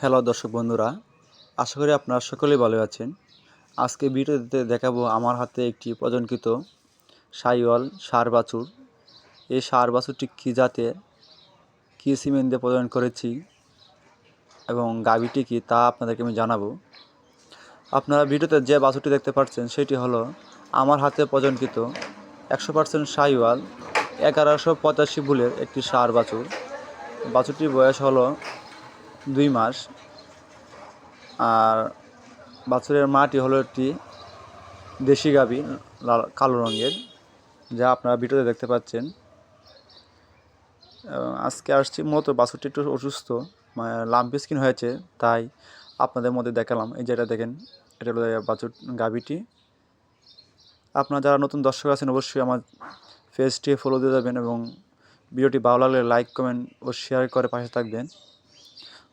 Hello দর্শক বন্ধুরা, আশা করি আপনারা সকলেই ভালো আছেন। আজকে ভিডিওতে দেখাবো আমার হাতে একটি প্রজনকৃত সাইওয়াল সার বাছুর। এই সার বাছুরটি কী জাতে, কী সিমেন্ট দিয়ে প্রজনন করেছি এবং গাভীটি কী তা আপনাদেরকে আমি জানাব। আপনারা ভিডিওতে যে বাছুরটি দেখতে পাচ্ছেন সেটি হলো আমার হাতে প্রজনকৃত একশো পার্সেন্ট সাইওয়াল এগারোশো পঁচাশি বুলের একটি সার বাছুর। বাছুরটির বয়স হলো দুই মাস। আর বাছুরের মাটি হলো একটি দেশি গাবি, লাল, কালো রঙের, যা আপনারা ভিডিওতে দেখতে পাচ্ছেন। আজকে আসছি মূলত বাছুরটি একটু অসুস্থ মানে লাম্পি স্কিন হয়েছে, তাই আপনাদের মধ্যে দেখালাম। এই যেটা দেখেন, এটা হলো বাছুর গাবিটি। আপনারা যারা নতুন দর্শক আছেন, অবশ্যই আমার পেজটি ফলো দিয়ে যাবেন এবং ভিডিওটি ভালো লাগলে লাইক কমেন্ট ও শেয়ার করে পাশে থাকবেন।